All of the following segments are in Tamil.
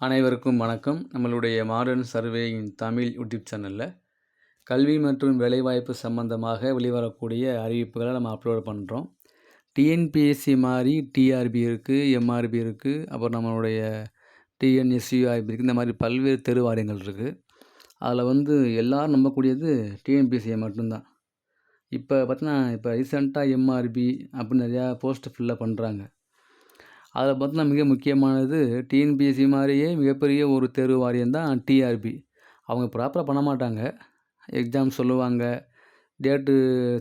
அனைவருக்கும் வணக்கம். நம்மளுடைய மாடர்ன் சர்வேயின் தமிழ் யூடியூப் சேனலில் கல்வி மற்றும் வேலைவாய்ப்பு சம்மந்தமாக வெளிவரக்கூடிய அறிவிப்புகளை நம்ம அப்லோட் பண்ணுறோம் டிஎன்பிஎஸ்சி மாதிரி டிஆர்பி இருக்குது எம்ஆர்பி இருக்குது அப்புறம் நம்மளுடைய டிஎன்எஸ்யூஆர்பி இருக்குது இந்த மாதிரி பல்வேறு தெருவாரியங்கள் இருக்குது அதில் வந்து எல்லோரும் நம்பக்கூடியது டிஎன்பிஎஸ்சியை மட்டும்தான். இப்போ பார்த்தீங்கன்னா இப்போ ரீசெண்டாக எம்ஆர்பி அப்படின்னு நிறையா போஸ்ட்டு ஃபில்லப் பண்ணுறாங்க அதில் பார்த்தோன்னா மிக முக்கியமானது டிஎன்பிஎஸ்சி மாதிரியே மிகப்பெரிய ஒரு தேர்வு வாரியம் தான் டிஆர்பி. அவங்க ப்ராப்பராக பண்ண மாட்டாங்க. எக்ஸாம் சொல்லுவாங்க டேட்டு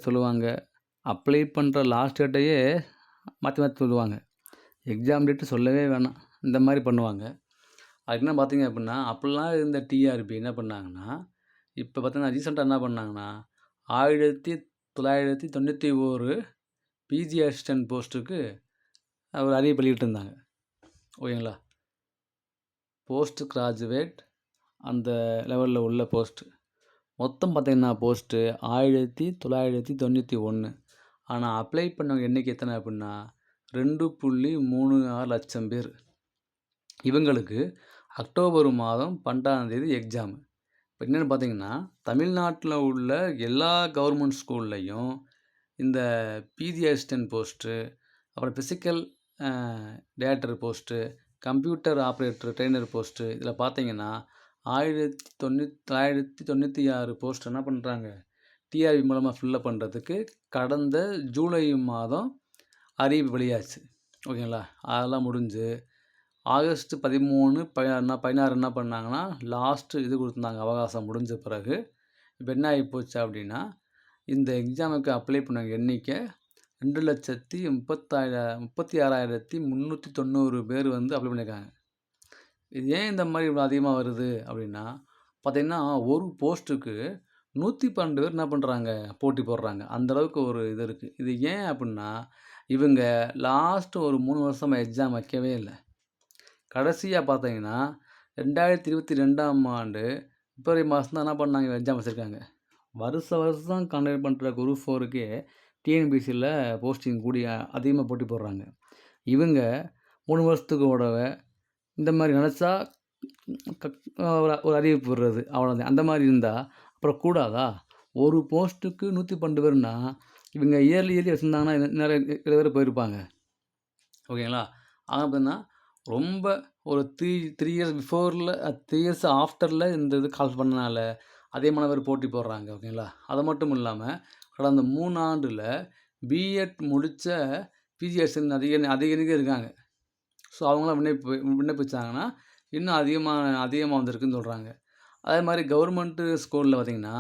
சொல்லுவாங்க அப்ளை பண்ணுற லாஸ்ட் டேட்டையே மாற்றி மாற்றி சொல்லுவாங்க. எக்ஸாம் டேட்டு சொல்லவே வேணாம். இந்த மாதிரி பண்ணுவாங்க. அதுக்கு என்ன பார்த்தீங்க அப்படின்னா அப்படிலாம் இருந்த டிஆர்பி என்ன பண்ணாங்கன்னா இப்போ பார்த்தீங்கன்னா ரீசெண்டாக என்ன பண்ணாங்கன்னா ஆயிரத்தி தொள்ளாயிரத்தி தொண்ணூற்றி ஒரு பிஜி அசிஸ்டன்ட் போஸ்ட்டுக்கு ஒரு அறிவிப்பு வெளியிட்டிருந்தாங்க. ஓகேங்களா? போஸ்ட் கிராஜுவேட் அந்த லெவலில் உள்ள போஸ்ட்டு மொத்தம் பார்த்திங்கன்னா போஸ்ட்டு ஆயிரத்தி தொள்ளாயிரத்தி தொண்ணூற்றி ஒன்று ஆனால் அப்ளை பண்ணவங்க எண்ணிக்கை எத்தனை அப்படின்னா ரெண்டு புள்ளி மூணு ஆறு லட்சம் பேர். இவங்களுக்கு அக்டோபர் மாதம் பன்னெண்டாம்தேதி எக்ஸாமு இப்போ என்னென்னு பார்த்தீங்கன்னா தமிழ்நாட்டில் உள்ள எல்லா கவர்மெண்ட் ஸ்கூல்லையும் இந்த பிஜி அசிஸ்டன்ட் போஸ்ட்டு அப்புறம் physical director post computer operator trainer post இதில் பார்த்தீங்கன்னா ஆயிரத்தி தொண்ணூத் தொள்ளாயிரத்தி தொண்ணூற்றி ஆறு போஸ்ட் என்ன பண்ணுறாங்க டிஆர்பி மூலமாக ஃபில்லப் பண்ணுறதுக்கு கடந்த ஜூலை மாதம் அறிவிப்பு வெளியாச்சு. ஓகேங்களா? அதெல்லாம் முடிஞ்சு ஆகஸ்ட் பதிமூணு பதினாறு பதினாறு என்ன பண்ணாங்கன்னா லாஸ்ட்டு இது கொடுத்துருந்தாங்க அவகாசம் முடிஞ்ச பிறகு. இப்போ என்ன ஆகி போச்சு அப்படின்னா இந்த எக்ஸாமுக்கு அப்ளை பண்ண எண்ணிக்கை ரெண்டு லட்சத்தி முப்பத்தாயிர முப்பத்தி ஆறாயிரத்தி முந்நூற்றி தொண்ணூறு பேர் வந்து அப்ளை பண்ணியிருக்காங்க. இது ஏன் இந்த மாதிரி இவ்வளோ அதிகமாக வருது அப்படின்னா பார்த்திங்கன்னா ஒரு போஸ்ட்டுக்கு நூற்றி பன்னெண்டு பேர் என்ன பண்ணுறாங்க போட்டி போடுறாங்க. அந்தளவுக்கு ஒரு இது இருக்குது இது ஏன் அப்படின்னா இவங்க லாஸ்ட்டு ஒரு மூணு வருஷமாக எக்ஸாம் வைக்கவே இல்லை. கடைசியாக பார்த்தீங்கன்னா ரெண்டாயிரத்தி இருபத்தி ரெண்டாம் ஆண்டு பிப்ரவரி மாதம் தான் என்ன பண்ணாங்க? எக்ஸாம் வச்சுருக்காங்க. வருஷ வருஷம் கண்டக்ட் பண்ணுற குரூப் ஃபோருக்கே டிஎன்பிசியில் போஸ்டிங் கூடி அதிகமாக போட்டி போடுறாங்க. இவங்க மூணு வருஷத்துக்கு உடவை இந்த மாதிரி நினச்சா ஒரு ஒரு அறிவிப்பு விடுறது அவ்வளோதான் அந்த மாதிரி இருந்தால் அப்புறம் கூடாதா? ஒரு போஸ்ட்டுக்கு நூற்றி பன்னெண்டு பேர்னா இவங்க இயர்லி இயர்லி வச்சுருந்தாங்கன்னா நிறைய நிறைய பேர் போயிருப்பாங்க. ஓகேங்களா? ஆனால் பார்த்தீங்கன்னா ரொம்ப ஒரு த்ரீ த்ரீ இயர்ஸ் பிஃபோரில் த்ரீ இயர்ஸ் ஆஃப்டரில் இந்த இது கால் பண்ணனால அதே மாணவர் போட்டி போடுறாங்க. ஓகேங்களா? அது மட்டும் இல்லாமல் கடந்த மூணு ஆண்டில் பிஎட் முடித்த பிஜிஎஸ்என் அதிக அதிக இருக்காங்க. ஸோ அவங்களாம் விண்ணப்பி விண்ணப்பிச்சாங்கன்னா இன்னும் அதிகமாக அதிகமாக வந்திருக்குன்னு சொல்கிறாங்க அதே மாதிரி கவர்மெண்ட்டு ஸ்கூலில் பார்த்திங்கன்னா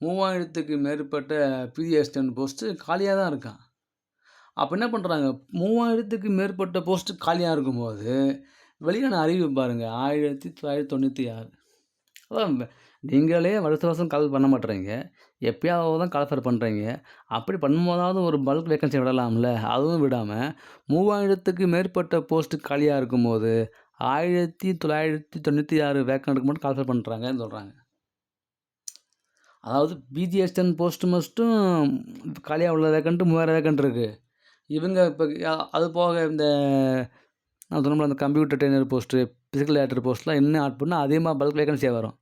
மூவாயிரத்துக்கு மேற்பட்ட பிஜிஎஸ்டன் போஸ்ட்டு காலியாக தான் இருக்கான். அப்போ என்ன பண்ணுறாங்க மூவாயிரத்துக்கு மேற்பட்ட போஸ்ட்டு காலியாக இருக்கும்போது வெளியான அறிவு பாருங்கள் ஆயிரத்தி தொள்ளாயிரத்தி தொண்ணூற்றி ஆறு. அதான் நீங்களே வருஷ வருஷம் கால் பண்ண மாட்டேறீங்க. எப்பயாவது தான் கால்ஃபர் பண்ணுறீங்க அப்படி பண்ணும்போதாவது ஒரு பல்க் வேக்கன்சி விடலாம்ல. அதுவும் விடாமல் மூவாயிரத்துக்கு மேற்பட்ட போஸ்ட்டு காலியாக இருக்கும்போது ஆயிரத்தி தொள்ளாயிரத்தி தொண்ணூற்றி ஆறு வேக்கண்ட்டுக்கு மட்டும் கால்ஃபர் பண்ணுறாங்கன்னு சொல்கிறாங்க அதாவது பிஜிஎஸ்டன் போஸ்ட்டு மஸ்ட்டும் காலியாக உள்ள வேக்கண்ட்டு மூவாயிரம் வேக்கண்ட் இருக்குது இவங்க இப்போ அது போக இந்த நான் சொன்ன அந்த computer trainer post physical later போஸ்ட்லாம் இன்னும் ஆட் பண்ணால் அதிகமாக பல்க் வேக்கன்சியாக வரும்.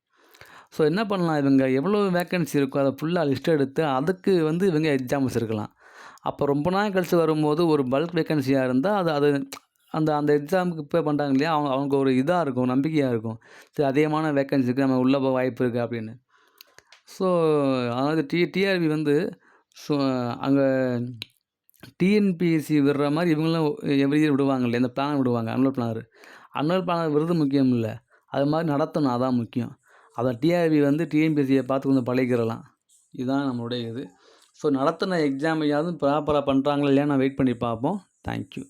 ஸோ என்ன பண்ணலாம்? இவங்க எவ்வளோ வேக்கன்சி இருக்கோ அதை ஃபுல்லாக லிஸ்ட் எடுத்து அதுக்கு வந்து இவங்க எக்ஸாம் வச்சுருக்கலாம். அப்போ ரொம்ப நாள் கழித்து வரும்போது ஒரு பல்க் வேக்கன்சியாக இருந்தால் அது அது அந்த அந்த எக்ஸாமுக்கு இப்போ பண்ணுறாங்க இல்லையா? அவங்க அவங்க ஒரு இதாக இருக்கும் நம்பிக்கையாக இருக்கும். சரி அதிகமான வேக்கன்சி இருக்குது நம்ம உள்ளே போக வாய்ப்பு இருக்குது அப்படின்னு. ஸோ அதாவது டி டிஆர்பி வந்து ஸோ அங்கே டிஎன்பிஎஸ்சி விடுற மாதிரி இவங்களும் எவ்ரி இயர் விடுவாங்க இல்லையா? இந்த பிளான் விடுவாங்க அனுவல் பிளானர் அனுவல் பிளானர் விருது முக்கியம் இல்லை. அது மாதிரி நடத்தணும் அதான் முக்கியம். அதை டிஆர்பி வந்து டிஎன்பிஎஸ்சியை பார்த்து கொஞ்சம் பழகிக்கிறலாம் இதுதான் நம்மளுடைய இது. ஸோ நடத்தின எக்ஸாமையாவது ப்ராப்பராக பண்ணுறாங்களா இல்லையா நான் வெயிட் பண்ணி பார்ப்போம். தேங்க்யூ